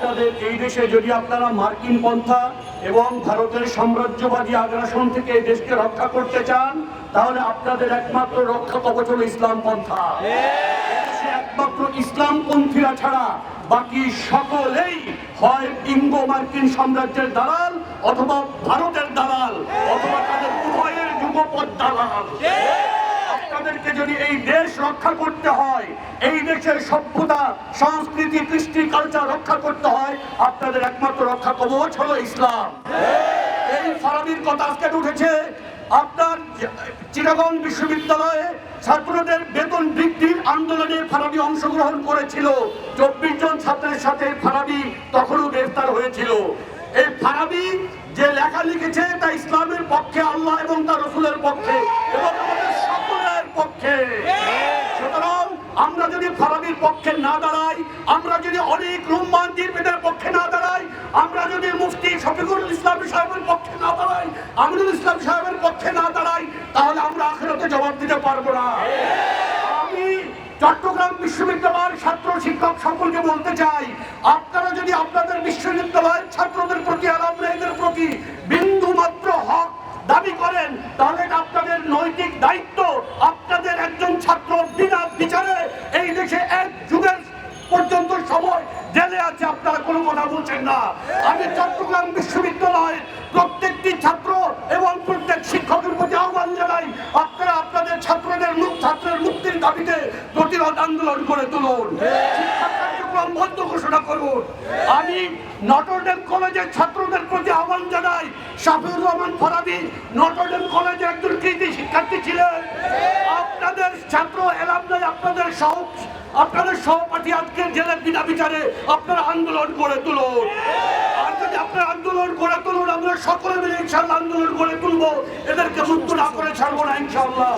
আপনাদের এই দেশে যদি আপনারা মার্কিন পন্থা এবং ভারতের সাম্রাজ্যবাদী আগ্রাসন থেকে এই দেশকে রক্ষা করতে চান, তাহলে আপনাদের একমাত্র রক্ষা কবচ হলো ইসলাম পন্থা। একমাত্র ইসলামপন্থীরা ছাড়া বাকি সকলেই হয় ইঙ্গো মার্কিন সাম্রাজ্যের দালাল অথবা ভারতের দালাল, অথবা তাদের উভয়ের যুগপৎ দালাল। আপনাদেরকে যদি এই দেশ রক্ষা করতে হয়। এই দেশের সভ্যতা, সংস্কৃতি, কৃষ্টি কালচার রক্ষা করতে হয়। আপনাদের একমাত্র রক্ষা কবচ হলো ইসলাম। এই ফারাবির কথা আজকে উঠেছে। আপনার চিটাগং বিশ্ববিদ্যালয়ে ছাত্রদের বেতন বৃদ্ধির আন্দোলনে ফারাবি অংশগ্রহণ করেছিল। চব্বিশ জন ছাত্রের সাথে ফারাবি তখনও গ্রেফতার হয়েছিল। এই ফারাবি যে লেখা লিখেছে তা ইসলামের পক্ষে, আল্লাহ এবং তার রসুলের পক্ষে এবং আমাদের সকলের পক্ষে সুতরাং আমরা যদি পক্ষে না দাঁড়াই আমরা যদি অনেক রুম্মান দিরবেদের পক্ষে না দাঁড়াই আমরা যদি মুফতি শফিকুল ইসলাম সাহেবের পক্ষে না দাঁড়াই আমিরুল ইসলাম সাহেবের পক্ষে না দাঁড়াই তাহলে আমরা আখেরাতে জবাব দিতে পারব না। আমি চট্টগ্রাম বিশ্ববিদ্যালয়ের ছাত্র শিক্ষক সকলকে বলতে চাই, আপনারা যদি আপনাদের বিশ্ববিদ্যালয়ের ছাত্রদের প্রতি আলমদের প্রতি বিন্দু মাত্র হক দাবি করেন, তাহলে আপনাদের নৈতিক দায়িত্ব আপনাদের একজন ছাত্র বিনা বিচারে এই দেশে এক যুগের পর্যন্ত সময় জেলে আছে আপনারা কোনো কথা বলছেন না। আমি চট্টগ্রাম বিশ্ববিদ্যালয়ের প্রত্যেকটি ছাত্র এবং প্রত্যেক শিক্ষকের প্রতি আহ্বান জানাই, আপনারা আপনাদের ছাত্রদের মুখ ছাত্রের মুক্তির দাবিতে প্রতিরোধ আন্দোলন করে তুলুন। ঘোষণা করুন। আমি কলেজের ছাত্রদের প্রতি আহ্বান জানাই ফরাবি একজন শিক্ষার্থী ছিলেন। আপনাদের ছাত্র এলামদাই আপনাদের সহ আপনাদের সহপাঠী আজকে জেলে বিনা বিচারে আপনারা আন্দোলন করে তুলুন। আর যদি আপনারা আন্দোলন করে তুলুন, আমরা সকলে মিলে ইনশাল্লাহ আন্দোলন করে তুলবো। এদেরকে মুক্ত না করে ছাড়বো না ইনশাল্লাহ